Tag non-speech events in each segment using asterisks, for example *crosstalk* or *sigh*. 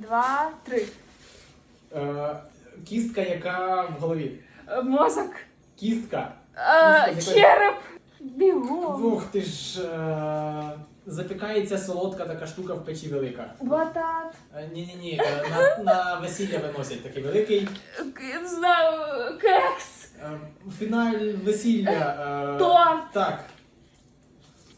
два, три. Е, кістка, яка в голові. Е, Мозок. Кістка. Е, Кістка, череп. Бігом. Ух ти ж. Е, запікається солодка така штука в печі велика. Батат. Ні, ні, ні, на, на весілля виносять такий великий. К- Не знаю, кекс. Е, Фіналь весілля. е, Торт. Так.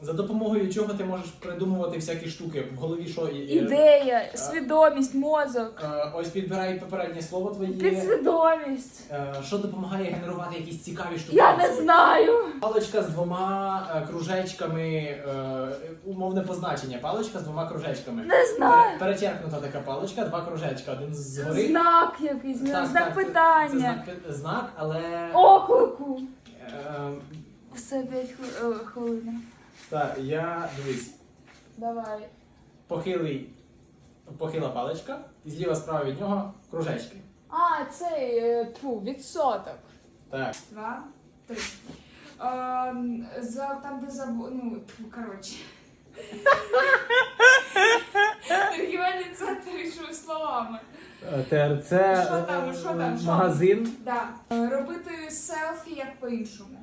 За допомогою чого ти можеш придумувати всякі штуки. В голові що і- і- Ідея, свідомість, мозок. Е, Ось підбирай попереднє слово твоє. Підсвідомість. Е, Що допомагає генерувати якісь цікаві штуки? Я не знаю. Паличка з двома е, кружечками, е, умовне позначення. Паличка з двома кружечками. Не знаю. Пере- Перечеркнута така паличка, два кружечка. Один згори. Знак якийсь, Так, знак так, це- питання. Це знак, пи- знак, але. Оклику. Е, Все 5 хвилин. Так, я дивись. Давай. Похилий, похила паличка, і зліва справа від нього кружечки. А, цей е, тьфу, відсоток. Так. Два, три. Ем, за, там, де забу... Ну, тьфу, коротше. Регіональний центр рішив словами. ТРЦ Що там, що там, що? магазин. Да. Е, Робити селфі як по-іншому.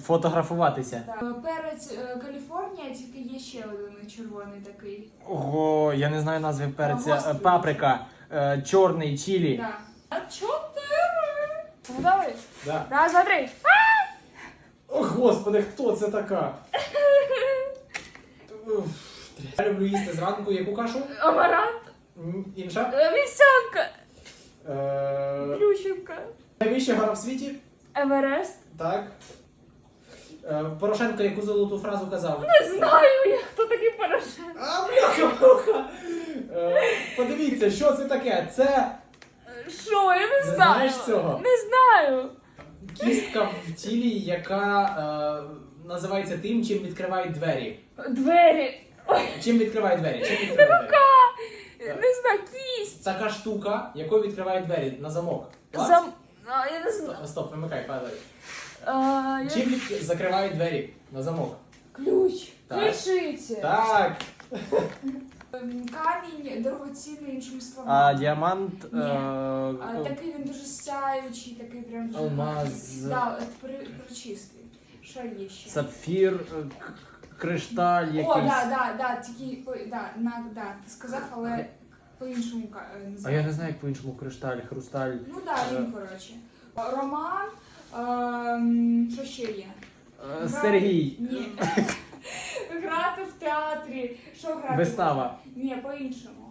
Фотографуватися. Так. Перець е, Каліфорнія, тільки є ще один червоний такий. Ого, я не знаю назви перця. Е, Паприка, е, чорний, чілі. А чотири. Готовий? Да. Раз, два, три. О, господи, хто це така? Уф. *laughs* Я люблю їсти зранку яку кашу? Амарант. М, Інша. Е, Вівсянка. Е, Плющенка. Найвища гора в світі. Еверест. Так. Е, Порошенко яку золоту фразу казав? Не знаю я, хто такий Порошенко. А, бляха-муха! Е, Подивіться, що це таке? Це Що, я не Не знаю. знаєш цього? Не знаю. кістка в тілі, яка е, називається тим, чим відкривають двері. Двері. Чим відкривають двері? Чим *laughs* відкривають двері? Не знаю, кість. Така штука, якою відкривають двері на замок. Клас. Зам... А, я не знаю. Стоп, Стоп, вимикай, падай. А, я... Чим від... закривають двері на замок? Ключ. Так. Ключиці. Так. Ем, Камінь дорогоцінний іншими словами. А діамант. Ні. Е... А, такий він дуже сяючий, такий прям дуже Алмаз. Да, от при, причислий. Що є ще? Сапфір, е, к- кришталь якийсь. О, да, да, да, тільки да, на, да, ти сказав, але по-іншому ка- е, А я не знаю, як по-іншому кришталь, хрусталь. Ну да, він, коротше. Роман, ем, що ще є? Е, Сергій. Ні. *laughs* Грати в театрі. Що грати? Вистава. Ні, по-іншому.